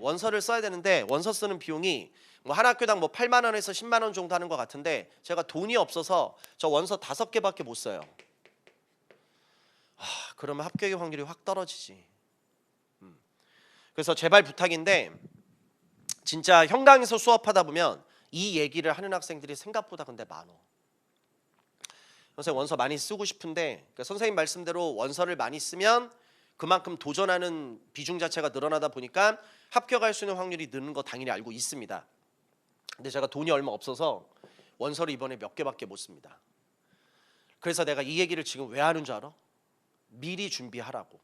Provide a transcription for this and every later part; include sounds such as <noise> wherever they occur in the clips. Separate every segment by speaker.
Speaker 1: 원서를 써야 되는데 원서 쓰는 비용이 뭐 한 학교당 뭐 8만 원에서 10만 원 정도 하는 것 같은데 제가 돈이 없어서 저 원서 다섯 개밖에 못 써요. 아, 그러면 합격의 확률이 확 떨어지지. 음. 그래서 제발 부탁인데 진짜 형강에서 수업하다 보면 이 얘기를 하는 학생들이 생각보다 근데 많어. 선생님 원서 많이 쓰고 싶은데 그러니까 선생님 말씀대로 원서를 많이 쓰면 그만큼 도전하는 비중 자체가 늘어나다 보니까 합격할 수 있는 확률이 느는 거 당연히 알고 있습니다. 근데 제가 돈이 얼마 없어서 원서를 이번에 몇 개밖에 못 씁니다. 그래서 내가 이 얘기를 지금 왜 하는 줄 알아? 미리 준비하라고.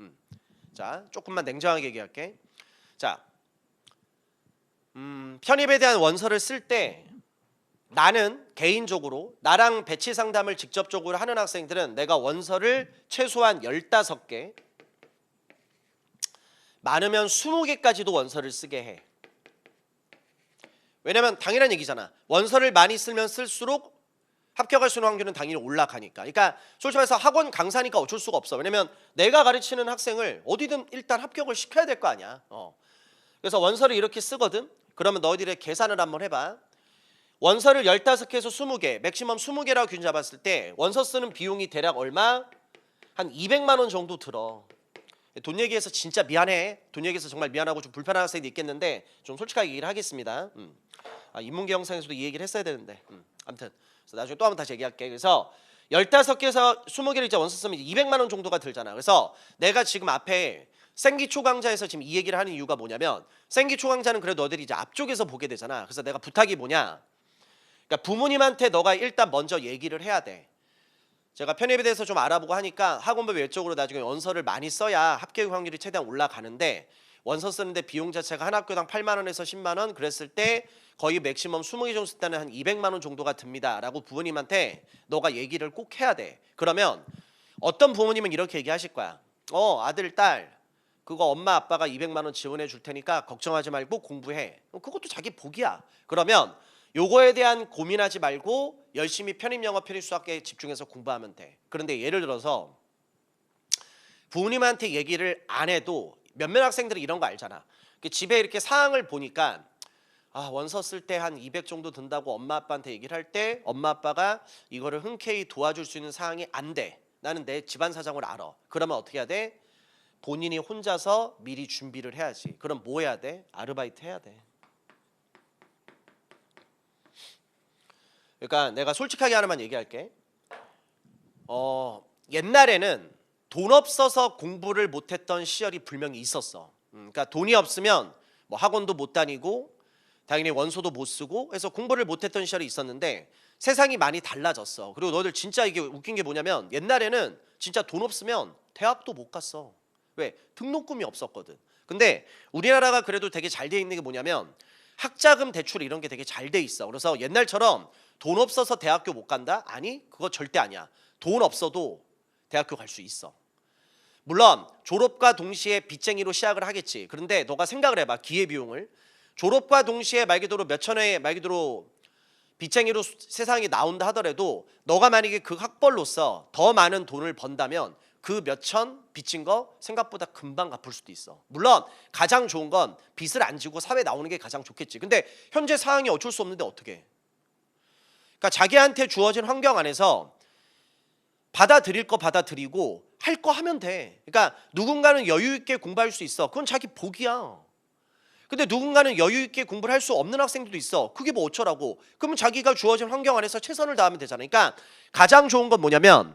Speaker 1: 음. 자, 조금만 냉정하게 얘기할게. 자, 음, 편입에 대한 원서를 쓸 때 나는 개인적으로 나랑 배치 상담을 직접적으로 하는 학생들은 내가 원서를 최소한 15개 많으면 20개까지도 원서를 쓰게 해. 왜냐면 당연한 얘기잖아. 원서를 많이 쓰면 쓸수록 합격할 수 있는 확률은 당연히 올라가니까. 그러니까 솔직히 말해서 학원 강사니까 어쩔 수가 없어. 왜냐면 내가 가르치는 학생을 어디든 일단 합격을 시켜야 될 거 아니야. 어. 그래서 원서를 이렇게 쓰거든. 그러면 너희들의 계산을 한번 해봐. 원서를 15개에서 20개, 맥시멈 20개라고 균 잡았을 때 원서 쓰는 비용이 대략 얼마? 한 200만 원 정도 들어. 돈 얘기해서 진짜 미안해. 돈 얘기해서 정말 미안하고 좀 불편한 학생도 있겠는데 좀 솔직하게 얘기를 하겠습니다. 음. 아, 인문계 영상에서도 이 얘기를 했어야 되는데. 음. 아무튼 나중에 또 한번 다시 얘기할게. 그래서 15개에서 20개를 이제 원서 쓰면 200만 원 정도가 들잖아. 그래서 내가 지금 앞에 생기 초강자에서 지금 이 얘기를 하는 이유가 뭐냐면 생기 초강자는 그래도 너희들이 이제 앞쪽에서 보게 되잖아. 그래서 내가 부탁이 뭐냐? 그러니까 부모님한테 너가 일단 먼저 얘기를 해야 돼. 제가 편입에 대해서 좀 알아보고 하니까 학원부 외적으로 나중에 원서를 많이 써야 합격 확률이 최대한 올라가는데 원서 쓰는데 비용 자체가 한 학교당 8만 원에서 10만 원 그랬을 때 거의 맥시멈 20개 정도 쓸 때는 한 200만 원 정도가 듭니다라고 부모님한테 너가 얘기를 꼭 해야 돼. 그러면 어떤 부모님은 이렇게 얘기하실 거야. 어, 아들 딸 그거 엄마 아빠가 200만 원 지원해 줄 테니까 걱정하지 말고 공부해. 어, 그것도 자기 복이야. 그러면 요거에 대한 고민하지 말고 열심히 편입 영어 편입 수학에 집중해서 공부하면 돼. 그런데 예를 들어서 부모님한테 얘기를 안 해도 몇몇 학생들이 이런 거 알잖아. 그 집에 이렇게 사항을 보니까 아 원서 쓸 때 한 200 정도 든다고 엄마 아빠한테 얘기를 할 때 엄마 아빠가 이거를 흔쾌히 도와줄 수 있는 사항이 안 돼. 나는 내 집안 사정을 알아. 그러면 어떻게 해야 돼? 본인이 혼자서 미리 준비를 해야지. 그럼 뭐 해야 돼? 아르바이트 해야 돼. 그러니까 내가 솔직하게 하나만 얘기할게. 어, 옛날에는 돈 없어서 공부를 못했던 시절이 분명히 있었어. 음, 그러니까 돈이 없으면 뭐 학원도 못 다니고 당연히 원서도 못 쓰고 해서 공부를 못했던 시절이 있었는데 세상이 많이 달라졌어. 그리고 너희들 진짜 이게 웃긴 게 뭐냐면 옛날에는 진짜 돈 없으면 대학도 못 갔어. 왜? 등록금이 없었거든. 근데 우리나라가 그래도 되게 잘 돼 있는 게 뭐냐면 학자금 대출 이런 게 되게 잘 돼 있어. 그래서 옛날처럼 돈 없어서 대학교 못 간다? 아니, 그거 절대 아니야. 돈 없어도 대학교 갈 수 있어. 물론 졸업과 동시에 빚쟁이로 시작을 하겠지. 그런데 너가 생각을 해봐. 기회 비용을 졸업과 동시에 말 그대로 몇천 회말 그대로 빚쟁이로 수- 세상에 나온다 하더라도 너가 만약에 그 학벌로서 더 많은 돈을 번다면 그 몇천 빚진 거 생각보다 금방 갚을 수도 있어. 물론 가장 좋은 건 빚을 안 지고 사회 나오는 게 가장 좋겠지. 근데 현재 상황이 어쩔 수 없는데 어떻게? 그러니까 자기한테 주어진 환경 안에서 받아들일 거 받아들이고 할 거 하면 돼. 그러니까 누군가는 여유 있게 공부할 수 있어. 그건 자기 복이야. 근데 누군가는 여유 있게 공부를 할 수 없는 학생들도 있어. 그게 뭐 어쩌라고? 그러면 자기가 주어진 환경 안에서 최선을 다하면 되잖아. 그러니까 가장 좋은 건 뭐냐면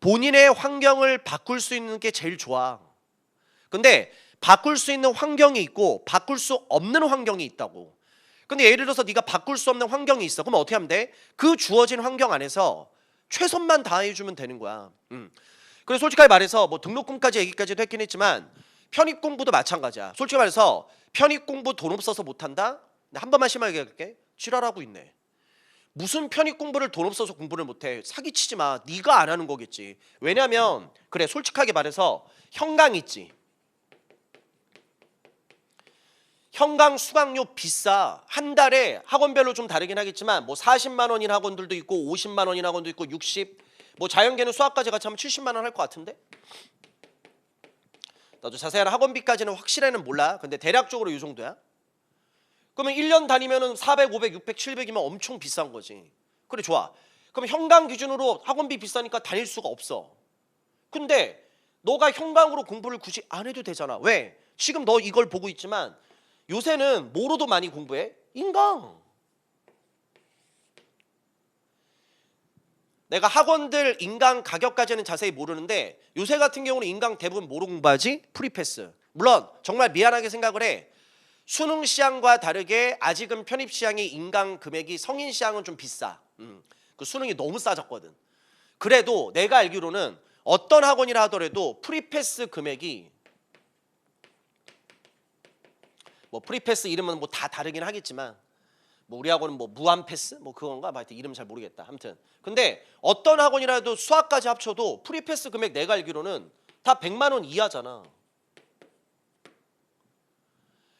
Speaker 1: 본인의 환경을 바꿀 수 있는 게 제일 좋아. 근데 바꿀 수 있는 환경이 있고 바꿀 수 없는 환경이 있다고. 근데 예를 들어서 네가 바꿀 수 없는 환경이 있어. 그럼 어떻게 하면 돼? 그 주어진 환경 안에서 최선만 다해주면 되는 거야. 음. 그래서 솔직하게 말해서 뭐 등록금까지 얘기까지도 했긴 했지만 편입 공부도 마찬가지야. 솔직히 말해서 편입 공부 돈 없어서 못한다? 근데 한 번만 심하게 얘기할게. 지랄하고 있네. 무슨 편입 공부를 돈 없어서 공부를 못해? 사기치지 마. 네가 안 하는 거겠지. 왜냐면 그래 솔직하게 말해서 형강 있지. 형강 수강료 비싸. 한 달에 학원별로 좀 다르긴 하겠지만 뭐 40만 원인 학원들도 있고 50만 원인 학원도 있고 60. 뭐 자연계는 수학까지 같이 하면 70만 원 할 것 같은데? 나도 자세한 학원비까지는 확실히는 몰라. 근데 대략적으로 이 정도야. 그러면 1년 다니면은 400, 500, 600, 700이면 엄청 비싼 거지. 그래 좋아. 그럼 현강 기준으로 학원비 비싸니까 다닐 수가 없어. 근데 너가 현강으로 공부를 굳이 안 해도 되잖아. 왜? 지금 너 이걸 보고 있지만 요새는 뭐로도 많이 공부해? 인강. 내가 학원들 인강 가격까지는 자세히 모르는데 요새 같은 경우는 인강 대부분 뭐로 공부하지? 프리패스. 물론 정말 미안하게 생각을 해. 수능 시향과 다르게 아직은 편입 시향의 인강 금액이 성인 시향은 좀 비싸. 음, 그 수능이 너무 싸졌거든. 그래도 내가 알기로는 어떤 학원이라 하더라도 프리패스 금액이 뭐 프리패스 이름은 뭐 다 다르긴 하겠지만 뭐 우리 학원은 뭐 무한 패스 뭐 그건가 뭐 하여튼 이름 잘 모르겠다. 아무튼 근데 어떤 학원이라도 수학까지 합쳐도 프리패스 금액 내가 알기로는 다 100만 원 이하잖아.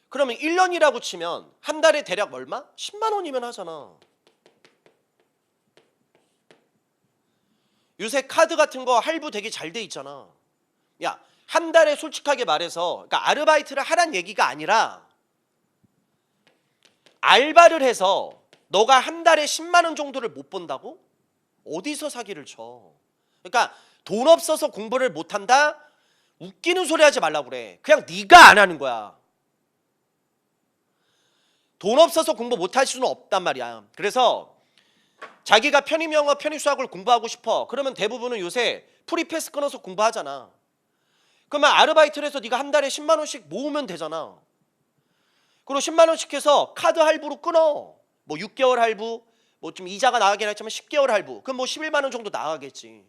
Speaker 1: 그러면 1년이라고 치면 한 달에 대략 얼마? 10만 원이면 하잖아. 요새 카드 같은 거 할부 되게 잘 돼 있잖아. 야, 한 달에 솔직하게 말해서 그러니까 아르바이트를 하란 얘기가 아니라 알바를 해서 너가 한 달에 10만 원 정도를 못 번다고? 어디서 사기를 쳐? 그러니까 돈 없어서 공부를 못 한다? 웃기는 소리 하지 말라고 그래. 그냥 네가 안 하는 거야. 돈 없어서 공부 못 할 수는 없단 말이야. 그래서 자기가 편입 영어, 편입 수학을 공부하고 싶어. 그러면 대부분은 요새 프리패스 끊어서 공부하잖아. 그러면 아르바이트를 해서 네가 한 달에 10만 원씩 모으면 되잖아. 그리고 10만 원씩 해서 카드 할부로 끊어. 뭐 6개월 할부, 뭐 좀 이자가 나가긴 했지만 10개월 할부. 그럼 뭐 11만 원 정도 나가겠지.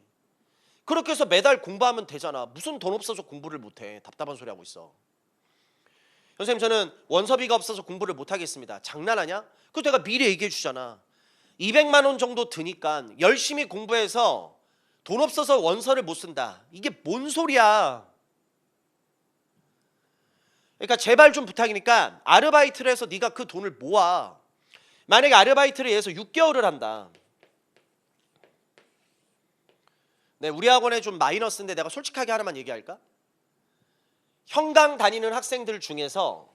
Speaker 1: 그렇게 해서 매달 공부하면 되잖아. 무슨 돈 없어서 공부를 못 해. 답답한 소리 하고 있어. 선생님 저는 원서비가 없어서 공부를 못 하겠습니다. 장난하냐? 그거 내가 미리 얘기해 주잖아. 200만 원 정도 드니까 열심히 공부해서 돈 없어서 원서를 못 쓴다. 이게 뭔 소리야? 그러니까 제발 좀 부탁이니까 아르바이트를 해서 네가 그 돈을 모아. 만약에 아르바이트를 해서 6개월을 한다. 네, 우리 학원에 좀 마이너스인데 내가 솔직하게 하나만 얘기할까? 현강 다니는 학생들 중에서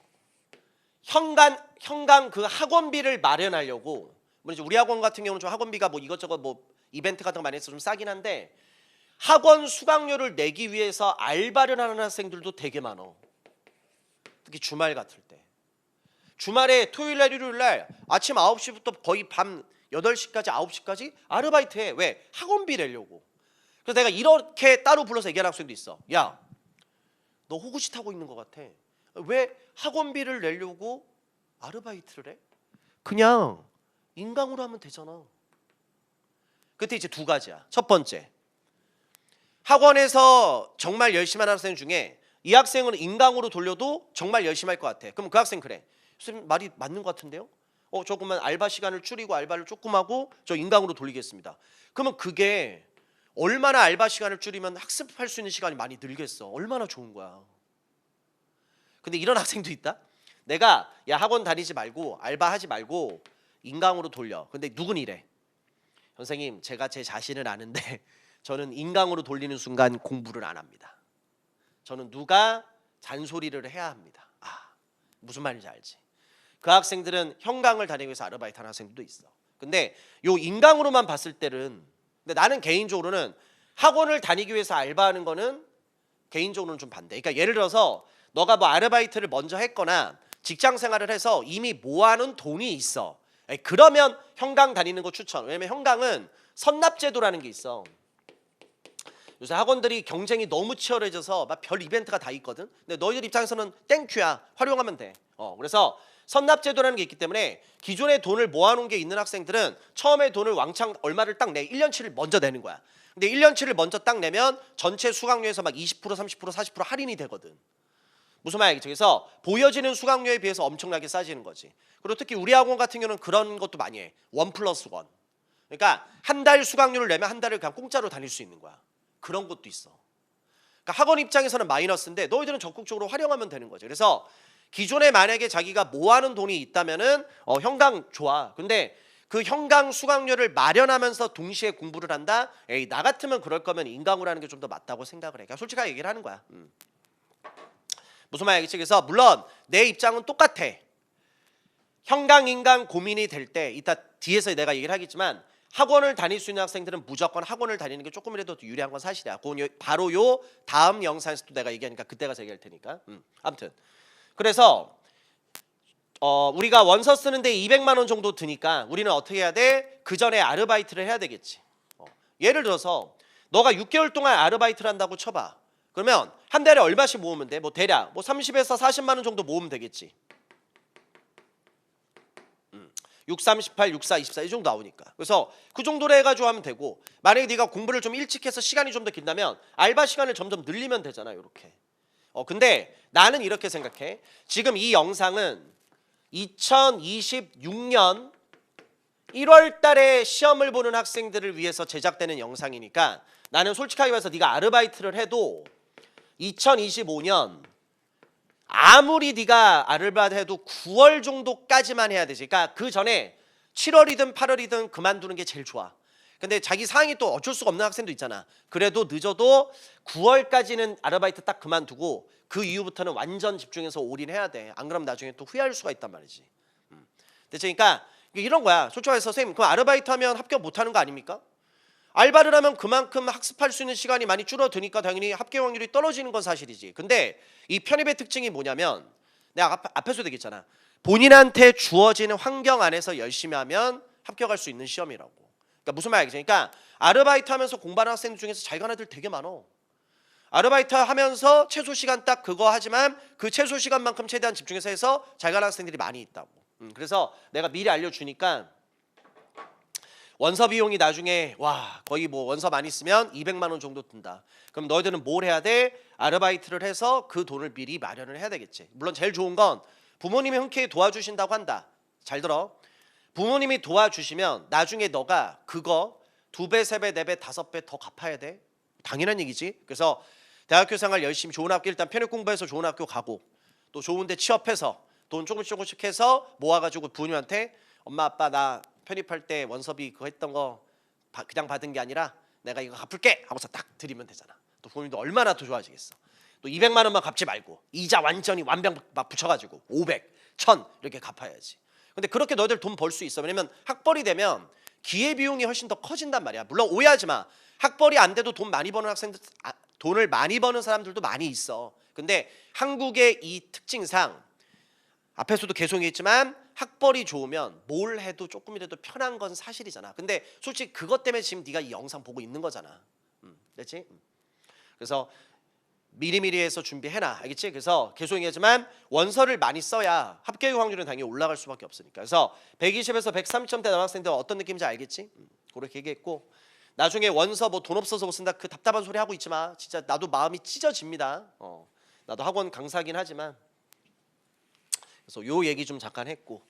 Speaker 1: 현강 현강 그 학원비를 마련하려고 뭐 이제 우리 학원 같은 경우는 좀 학원비가 뭐 이것저것 뭐 이벤트 같은 거 많이 해서 좀 싸긴 한데 학원 수강료를 내기 위해서 알바를 하는 학생들도 되게 많어. 특히 주말 같을 때. 주말에 토요일 날 일요일 날 아침 9시부터 거의 밤 8시까지 9시까지 아르바이트 해. 왜? 학원비 내려고. 그래서 내가 이렇게 따로 불러서 얘기하는 학생도 있어. 야, 너 호구짓 하고 있는 것 같아. 왜 학원비를 내려고 아르바이트를 해? 그냥 인강으로 하면 되잖아. 그때 이제 두 가지야. 첫 번째, 학원에서 정말 열심히 하는 학생 중에 이 학생은 인강으로 돌려도 정말 열심히 할 것 같아. 그럼 그 학생 그래. 선생님 말이 맞는 것 같은데요? 어 조금만 알바 시간을 줄이고 알바를 조금 하고 저 인강으로 돌리겠습니다. 그러면 그게 얼마나 알바 시간을 줄이면 학습할 수 있는 시간이 많이 늘겠어. 얼마나 좋은 거야. 근데 이런 <laughs> 학생도 있다. 내가 야 학원 다니지 말고 알바하지 말고 인강으로 돌려. 근데 누군 이래. 선생님 제가 제 자신을 아는데 <laughs> 저는 인강으로 돌리는 순간 공부를 안 합니다. 저는 누가 잔소리를 해야 합니다. 아 무슨 말인지 알지. 그 학생들은 현강을 다니기 위해서 아르바이트 하는 학생들도 있어. 근데 요 인강으로만 봤을 때는 근데 나는 개인적으로는 학원을 다니기 위해서 알바하는 거는 개인적으로는 좀 반대. 그러니까 예를 들어서 너가 뭐 아르바이트를 먼저 했거나 직장 생활을 해서 이미 모아놓은 돈이 있어. 그러면 현강 다니는 거 추천. 왜냐면 현강은 선납제도라는 게 있어. 요새 학원들이 경쟁이 너무 치열해져서 막 별 이벤트가 다 있거든. 근데 너희들 입장에서는 땡큐야. 활용하면 돼. 어, 그래서 선납제도라는 게 있기 때문에 기존에 돈을 모아놓은 게 있는 학생들은 처음에 돈을 왕창 얼마를 딱 내. 1년치를 먼저 내는 거야. 근데 1년치를 먼저 딱 내면 전체 수강료에서 막 20% 30% 40% 할인이 되거든. 무슨 말이겠죠? 그래서 보여지는 수강료에 비해서 엄청나게 싸지는 거지. 그리고 특히 우리 학원 같은 경우는 그런 것도 많이 해. 원 플러스 원. 그러니까 한 달 수강료를 내면 한 달을 그냥 공짜로 다닐 수 있는 거야. 그런 것도 있어. 그러니까 학원 입장에서는 마이너스인데 너희들은 적극적으로 활용하면 되는 거죠. 그래서 기존에 만약에 자기가 모아놓은 돈이 있다면은 어, 현강 좋아. 근데 그 현강 수강료를 마련하면서 동시에 공부를 한다. 에이 나 같으면 그럴 거면 인강으로 하는 게 좀 더 맞다고 생각을 해. 그냥 솔직하게 얘기를 하는 거야. 음. 무슨 말이겠지? 그래서 물론 내 입장은 똑같아. 형강 인강 고민이 될 때 이따 뒤에서 내가 얘기를 하겠지만 학원을 다닐 수 있는 학생들은 무조건 학원을 다니는 게 조금이라도 더 유리한 건 사실이야. 그건 요- 바로 요 다음 영상에서도 내가 얘기하니까 그때 가서 얘기할 테니까. 음, 아무튼 그래서 어, 우리가 원서 쓰는데 200만 원 정도 드니까 우리는 어떻게 해야 돼? 그 전에 아르바이트를 해야 되겠지. 어, 예를 들어서 너가 6개월 동안 아르바이트를 한다고 쳐봐. 그러면 한 달에 얼마씩 모으면 돼? 뭐 대략 뭐 30에서 40만 원 정도 모으면 되겠지. 6, 3, 18, 6, 4, 24 이 정도 나오니까. 그래서 그 정도로 해가지고 하면 되고 만약에 네가 공부를 좀 일찍 해서 시간이 좀 더 길다면 알바 시간을 점점 늘리면 되잖아 이렇게. 어 근데 나는 이렇게 생각해. 지금 이 영상은 2026년 1월 달에 시험을 보는 학생들을 위해서 제작되는 영상이니까 나는 솔직하게 말해서 네가 아르바이트를 해도 2025년 아무리 네가 아르바이트 해도 9월 정도까지만 해야 되지. 그러니까 그 전에 7월이든 8월이든 그만두는 게 제일 좋아. 근데 자기 상황이 또 어쩔 수가 없는 학생도 있잖아. 그래도 늦어도 9월까지는 아르바이트 딱 그만두고 그 이후부터는 완전 집중해서 올인해야 돼. 안 그러면 나중에 또 후회할 수가 있단 말이지. 음. 그러니까 이런 거야. 솔직히 말해서 선생님, 그럼 아르바이트 하면 합격 못 하는 거 아닙니까? 알바를 하면 그만큼 학습할 수 있는 시간이 많이 줄어드니까 당연히 합격 확률이 떨어지는 건 사실이지. 근데 이 편입의 특징이 뭐냐면 내가 앞, 앞에서 얘기했잖아. 본인한테 주어지는 환경 안에서 열심히 하면 합격할 수 있는 시험이라고. 그러니까 무슨 말이지? 그러니까 아르바이트 하면서 공부하는 학생들 중에서 잘 가는 애들 되게 많어. 아르바이트 하면서 최소 시간 딱 그거 하지만 그 최소 시간만큼 최대한 집중해서 해서 잘 가는 학생들이 많이 있다고. 음, 그래서 내가 미리 알려주니까 원서 비용이 나중에 와 거의 뭐 원서 많이 쓰면 200만 원 정도 든다. 그럼 너희들은 뭘 해야 돼? 아르바이트를 해서 그 돈을 미리 마련을 해야 되겠지. 물론 제일 좋은 건 부모님이 흔쾌히 도와주신다고 한다. 잘 들어. 부모님이 도와주시면 나중에 너가 그거 두 배, 세 배, 네 배, 다섯 배 더 갚아야 돼. 당연한 얘기지. 그래서 대학교 생활 열심히 좋은 학교 일단 편입 공부해서 좋은 학교 가고 또 좋은 데 취업해서 돈 조금씩 조금씩 해서 모아가지고 부모님한테 엄마 아빠 나 편입할 때 원서비 그거 했던 거 바- 그냥 받은 게 아니라 내가 이거 갚을게 하고서 딱 드리면 되잖아. 또 부모님도 얼마나 더 좋아지겠어. 또 200만 원만 갚지 말고 이자 완전히 완벽 막 붙여가지고 500, 1000 이렇게 갚아야지. 근데 그렇게 너희들 돈 벌 수 있어. 왜냐면 학벌이 되면 기회 비용이 훨씬 더 커진단 말이야. 물론 오해하지 마. 학벌이 안 돼도 돈 많이 버는 학생들 아, 돈을 많이 버는 사람들도 많이 있어. 근데 한국의 이 특징상 앞에서도 계속 얘기했지만 학벌이 좋으면 뭘 해도 조금이라도 편한 건 사실이잖아. 근데 솔직히 그것 때문에 지금 네가 이 영상 보고 있는 거잖아. 음, 됐지? 음. 그래서 미리미리 해서 준비해놔. 알겠지? 그래서 계속 얘기하지만 원서를 많이 써야 합격 확률은 당연히 올라갈 수밖에 없으니까. 그래서 120에서 130점대 남학생들 어떤 느낌인지 알겠지? 음, 그렇게 얘기했고 나중에 원서 뭐 돈 없어서 못 쓴다 그 답답한 소리 하고 있지 마. 진짜 나도 마음이 찢어집니다. 어, 나도 학원 강사긴 하지만 그래서 요 얘기 좀 잠깐 했고